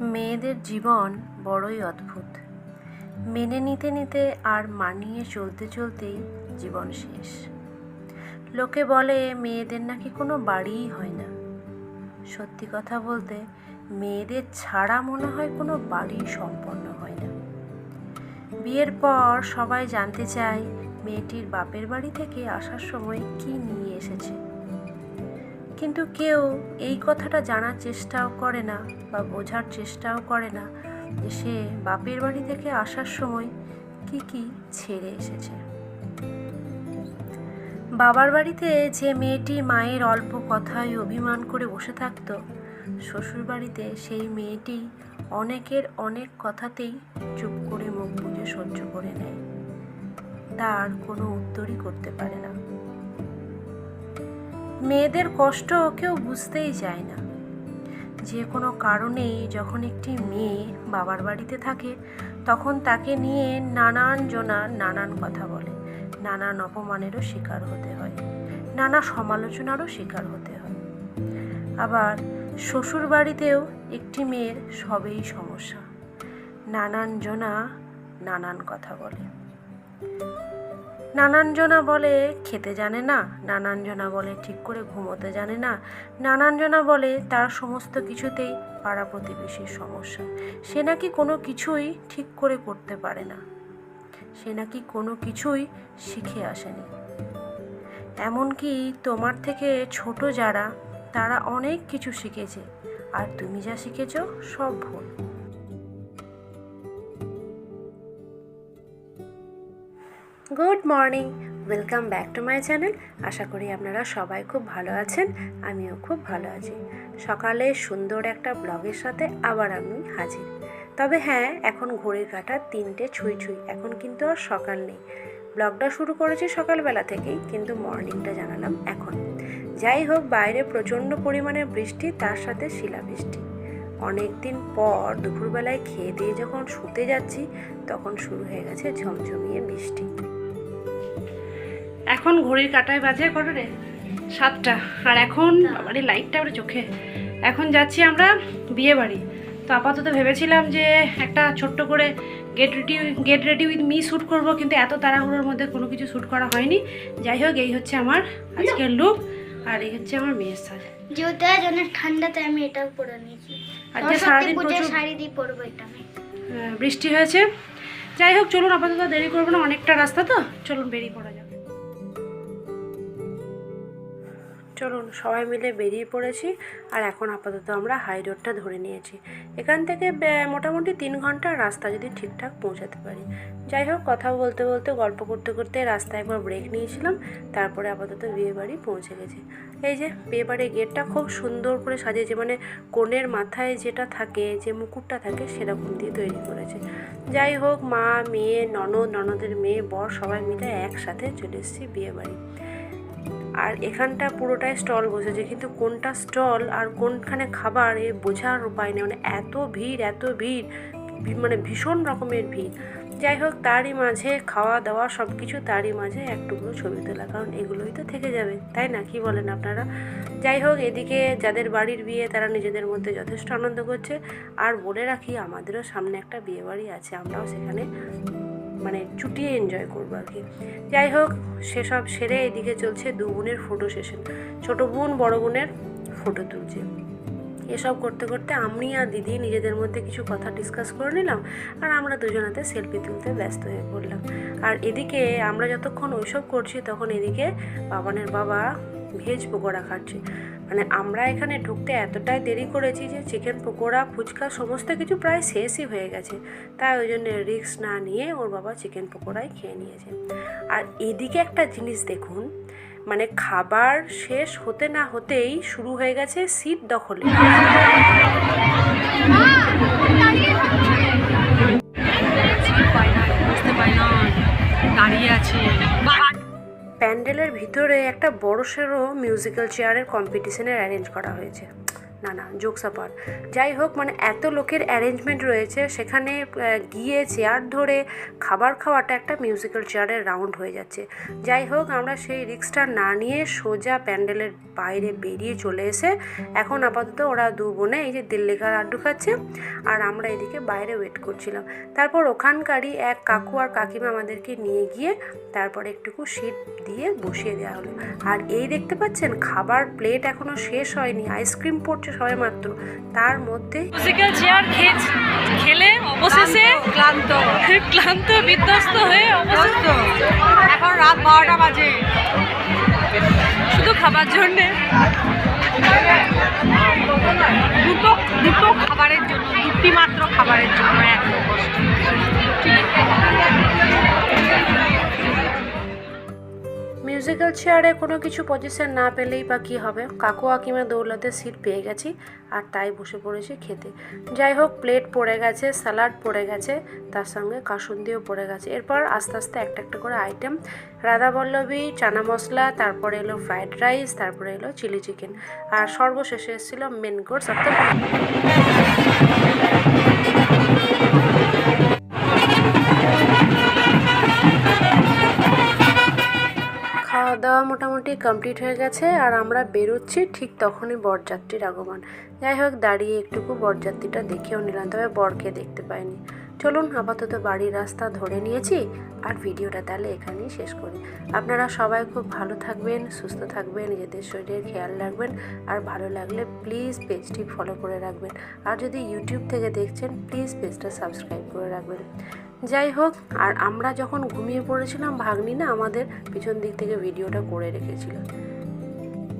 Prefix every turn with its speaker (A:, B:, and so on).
A: মেয়েদের জীবন বড়ই অদ্ভুত। মেনে নিতে নিতে আর মানিয়ে চলতে চলতেই জীবন শেষ। লোকে বলে, মেয়েদের নাকি কোনো বাড়িই হয় না। সত্যি কথা বলতে, মেয়েদের ছাড়া মনে হয় কোনো বাড়ি সম্পন্ন হয় না। বিয়ের পর সবাই জানতে চায়, মেয়েটির বাপের বাড়ি থেকে আসার সময় কি নিয়ে এসেছে। কিন্তু কেউ এই কথাটা জানার চেষ্টাও করে না বা বোঝার চেষ্টাও করে না যে সে বাপের বাড়ি থেকে আসার সময় কি কি ছেড়ে এসেছে। বাবার বাড়িতে যে মেয়েটি মায়ের অল্প কথায় অভিমান করে বসে থাকতো শ্বশুর বাড়িতে সেই মেয়েটি অনেকের অনেক কথাতেই চুপ করে মুখ বুজে সহ্য করে নেয়। তার কোনো উত্তরই করতে পারে না। মেয়েদের কষ্ট কেউ বুঝতেই চায় না। যে কোনো কারণেই যখন একটি মেয়ে বাবার বাড়িতে থাকে, তখন তাকে নিয়ে নানান জনা নানান কথা বলে। নানান অপমানেরও শিকার হতে হয়। নানা সমালোচনারও শিকার হতে হয়। আবার শ্বশুর বাড়িতেও একটি মেয়ের সবেই সমস্যা। নানান জনা নানান কথা বলে। নানান জনা বলে খেতে জানে না নানান জনা বলে ঠিক করে ঘুমোতে জানে না নানান জনা বলে তার সমস্ত কিছুতেই পাড়া প্রতিবেশীর সমস্যা। সে নাকি কোনো কিছুই ঠিক করে করতে পারে না। সে নাকি কোনো কিছুই শিখে আসেনি। এমনকি তোমার থেকে ছোট যারা, তারা অনেক কিছু শিখেছে। আর তুমি যা শিখেছ সব ভুল। Good morning. Welcome back to my channel. আশা করি আপনারা সবাই খুব ভালো আছেন, আমিও খুব ভালো আছি। সকালে সুন্দর একটা ব্লগের সাথে আবার আমি হাজির। তবে হ্যাঁ এখন ঘড়ির কাটা তিনটে ছুঁই ছুঁই, এখন কিন্তু আর সকাল নেই। ব্লগটা শুরু করেছি সকালবেলা থেকেই, কিন্তু মর্নিংটা জানালাম এখন। যাই হোক, বাইরে প্রচণ্ড পরিমাণে বৃষ্টি, তার সাথে শিলাবৃষ্টি। অনেক দিন পর দুপুরবেলায় খেয়ে দিয়ে যখন শুতে যাচ্ছি, তখন শুরু হয়ে গেছে ঝমঝমিয়ে বৃষ্টি। এখন ঘড়ির কাটায় বাজে কত রে সাতটা। আর এখন বাড়ির লাইটটা ওর চোখে। এখন যাচ্ছি আমরা বিয়ে বাড়ি। তো আপাতত ভেবেছিলাম যে একটা ছোট্ট করে get ready get ready with me shoot করব কিন্তু এত তাড়াহুড়োর মধ্যে কোনো কিছু শ্যুট করা হয়নি। যাই হোক এই হচ্ছে আমার আজকের লুক আর এই হচ্ছে আমার মেয়ের সাজ
B: যেহেতু আজ অনেক ঠান্ডাতে আমি পরে নিয়েছি।
A: আজকে সারাদিন
B: পূজায়
A: প্রচুর
B: শাড়ি দিয়ে পরবো এটা আমি।
A: বৃষ্টি হয়েছে। যাই হোক চলুন আপাতত দেরি করব না অনেকটা রাস্তা তো চলুন বেরিয়ে পড়া যাবে চলুন, সবাই মিলে বেরিয়ে পড়েছি। আর এখন আপাতত আমরা হাই রোডটা ধরে নিয়েছি। এখান থেকে মোটামুটি তিন ঘণ্টার রাস্তা যদি ঠিকঠাক পৌঁছাতে পারি। যাই হোক, কথা বলতে বলতে, গল্প করতে করতে রাস্তায় একবার ব্রেক নিয়েছিলাম। তারপরে আপাতত বিয়ে বাড়ি পৌঁছে গেছি। এই যে, বিয়ে বাড়ির গেটটা খুব সুন্দর করে সাজিয়েছে। মানে কনের মাথায় যেটা থাকে, যে মুকুটটা থাকে, সেরকম দিয়ে তৈরি করেছে। যাই হোক, মা, মেয়ে, ননদ, ননদের মেয়ে, বর সবাই মিলে একসাথে চলে এসেছি বিয়ে বাড়ি। আর এখানটা পুরোটাই স্টল বসেছে, কিন্তু কোনটা স্টল আর কোনখানে খাবার এ বোঝার উপায় নেই। মানে এত ভিড় এত ভিড় মানে ভীষণ রকমের ভিড়। যাই হোক, তারই মাঝে খাওয়া দাওয়া সব কিছু তারই মাঝে একটুকরো ছবি তোলা, কারণ এগুলোই তো থেকে যাবে, তাই না? কি বলেন আপনারা? যাই হোক, এদিকে যাদের বাড়ির বিয়ে তারা নিজেদের মধ্যে যথেষ্ট আনন্দ করছে। আর বলে রাখি, আমাদেরও সামনে একটা বিয়ে বাড়ি আছে, আমরাও সেখানে মানে চুটিয়ে এনজয় করব আর কি। যাই হোক, সেসব সেরে এদিকে চলছে দু বোনের ফটো সেশন ছোটো বোন, বড় বোনের ফটো তুলছে। এসব করতে করতে আমি আর দিদি নিজেদের মধ্যে কিছু কথা ডিসকাস করে নিলাম আর আমরা দুজনাতে সেলফি তুলতে ব্যস্ত হয়ে পড়লাম। আর এদিকে আমরা যতক্ষণ ওইসব করছি তখন এদিকে বাবানের বাবা ভেজ পকোড়া খাচ্ছে। মানে আমরা এখানে ঢুকতে এতটাই দেরি করেছি যে চিকেন পকোড়া, ফুচকা সমস্ত কিছু প্রায় শেষই হয়ে গেছে। তাই ওই জন্য রিস্ক না নিয়ে ওর বাবা চিকেন পকোড়াই খেয়ে নিয়েছে। আর এদিকে একটা জিনিস দেখুন মানে খাবার শেষ হতে না হতেই শুরু হয়ে গেছে সিট দখলে।
C: দাঁড়িয়ে
A: প্যান্ডেলের ভিতরে একটা বড় সড়ো মিউজিক্যাল চেয়ারের কম্পিটিশনের অ্যারেঞ্জ করা হয়েছে। না না জোকসাপার যাই হোক মানে এত লোকের অ্যারেঞ্জমেন্ট রয়েছে, সেখানে গিয়ে চেয়ার ধরে খাবার খাওয়াটা একটা মিউজিক্যাল চেয়ারের রাউন্ড হয়ে যাচ্ছে। যাই হোক, আমরা সেই রিক্সটা না নিয়ে সোজা প্যান্ডেলের বাইরে বেরিয়ে চলে এসে এখন আপাতত ওরা দু বোনে এই যে দিল্লিকা লাড্ডু খাচ্ছে, আর আমরা এদিকে বাইরে ওয়েট করছিলাম। তারপর ওখানকারই এক কাকু আর কাকিমা আমাদেরকে নিয়ে গিয়ে তারপরে একটুকু সিট দিয়ে বসিয়ে দেওয়া হলো। আর এই দেখতে পাচ্ছেন, খাবার প্লেট এখনও শেষ হয়নি আইসক্রিম পড়ছে সবে মাত্র তার মধ্যে
C: মিউজিক্যাল চেয়ার খেলে অবশেষে
D: ক্লান্ত।
C: ক্লান্ত বিধ্বস্ত হয়ে অবশেষে
D: এখন রাত বারোটা বাজে।
C: শুধু খাবার জন্যে।
D: দুটো দুটো খাবারের জন্য দুটি মাত্র খাবারের জন্য এত কষ্ট।
A: মিউজিক্যাল চেয়ারে কোনো কিছু পজিশন না পেলেই বা কী হবে? কাকু কাকিমা দৌলতে সিট পেয়ে গেছি, আর তাই বসে পড়েছি খেতে। যাই হোক প্লেট পড়ে গেছে স্যালাড পড়ে গেছে, তার সঙ্গে কাসুন্দিও পড়ে গেছে। এরপর আস্তে আস্তে একটা একটা করে আইটেম রাধাবল্লভী, চানা মশলা, তারপরে এলো ফ্রাইড রাইস তারপরে এলো চিলি চিকেন আর সর্বশেষে এসেছিল মেন কোর্স অর্থাৎ খাওয়া মোটামুটি কমপ্লিট হয়ে গেছে আর আমরা বেরোচ্ছি ঠিক তখনই বরযাত্রীর আগমন। যাই হোক, দাঁড়িয়ে একটুকু বরযাত্রীটা দেখেও নিলাম, তবে বরকে দেখতে পাইনি। চলুন, আপাতত বাড়ির রাস্তা ধরে নিয়েছি আর ভিডিওটা তাহলে এখানেই শেষ করি। আপনারা সবাই খুব ভালো থাকবেন, সুস্থ থাকবেন, নিজেদের শরীরের খেয়াল রাখবেন আর ভালো লাগলে প্লিজ পেজটি ফলো করে রাখবেন। আর যদি ইউটিউব থেকে দেখছেন, প্লিজ পেজটা সাবস্ক্রাইব করে রাখবেন। যাই হোক, আর আমরা যখন ঘুমিয়ে পড়েছিলাম, ভাগ্নি না আমাদের পিছন দিক থেকে ভিডিওটা করে রেখেছিল।